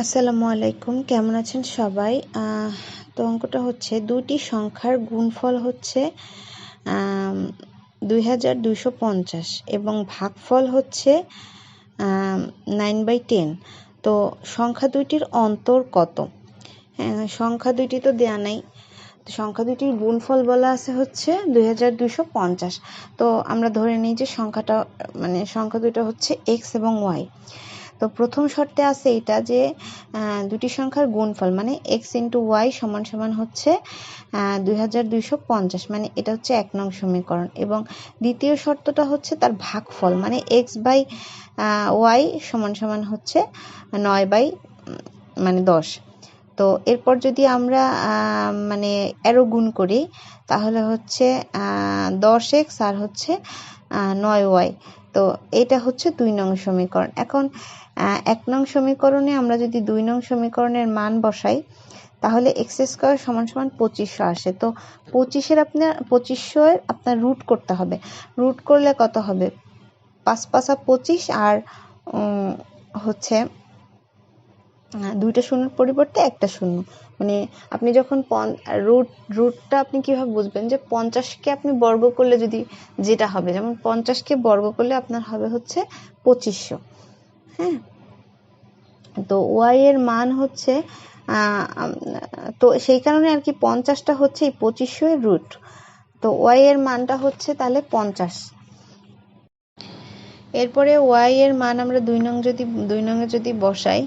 আসসালামু আলাইকুম, কেমন আছেন সবাই? তো অঙ্কটা হচ্ছে দুটি সংখ্যার গুণফল হচ্ছে দুই হাজার দুইশো পঞ্চাশ এবং ভাগফল হচ্ছে নাইন বাই টেন তো সংখ্যা দুইটির অন্তর কত? হ্যাঁ সংখ্যা দুইটি তো দেয়া নাই। সংখ্যা দুইটির গুণফল বলা আছে হচ্ছে দুই হাজার দুইশো পঞ্চাশ। তো আমরা ধরে নিই যে সংখ্যাটা মানে সংখ্যা দুইটা হচ্ছে এক্স এবং ওয়াই তো প্রথম শর্তে আছে এটা যে দুটি সংখ্যার গুণফল মানে এক্স ইন্টু ওয়াই সমান সমান হচ্ছে দুই হাজার দুইশো পঞ্চাশ মানে এটা হচ্ছে এক নং সমীকরণ। এবং দ্বিতীয় শর্তটা হচ্ছে তার ভাগফল মানে এক্স বাই ওয়াই সমান সমান হচ্ছে নয় বাই মানে দশ। তো এরপর যদি আমরা মানে অ্যারো গুণ করি, তাহলে হচ্ছে দশ এক্স আর হচ্ছে নয় ওয়াই তো এটা হচ্ছে দুই নং সমীকরণ। এখন এক নং সমীকরণে আমরা যদি দুই নং সমীকরণের মান বসাই, তাহলে এক্স স্কোয়ার সমান সমান পঁচিশশো আসে। তো পঁচিশের আপনার, পঁচিশশো আপনার রুট করতে হবে। রুট করলে কত হবে? পাঁচ পাঁচা পঁচিশ আর হচ্ছে দুইটা শূন্যর পরিবর্তে একটা শূন্য। মানে আপনি যখন পন রুট রুটটা আপনি কীভাবে বুঝবেন যে পঞ্চাশকে আপনি বর্গ করলে যদি যেটা হবে, যেমন পঞ্চাশকে বর্গ করলে আপনার হবে হচ্ছে পঁচিশশো। হ্যাঁ? তো ওয়াই এর মান হচ্ছে তো সেই কারণে আর কি পঞ্চাশটা হচ্ছে এই পঁচিশশো এর রুট তো ওয়াই এর মানটা হচ্ছে তাহলে পঞ্চাশ। এরপরে ওয়াই এর মান আমরা দুই নং যদি, দুই নঙে যদি বসাই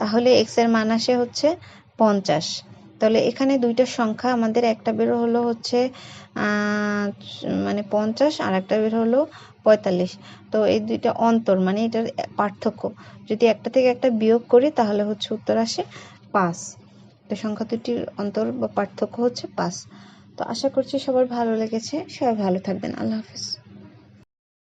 তাহলে এক্সের মান আসে হচ্ছে পঞ্চাশ। তাহলে এখানে দুইটা সংখ্যা, আমাদের একটা বের হলো হচ্ছে মানে পঞ্চাশ আর একটা বের হলো পঁয়তাল্লিশ। তো এই দুইটা অন্তর মানে এটার পার্থক্য। যদি একটা থেকে একটা বিয়োগ করি, তাহলে হচ্ছে উত্তর আসে পাঁচ। তো সংখ্যা দুটির অন্তর বা পার্থক্য হচ্ছে পাঁচ। তো আশা করছি সবার ভালো লেগেছে। সবাই ভালো থাকবেন। আল্লাহ হাফিজ।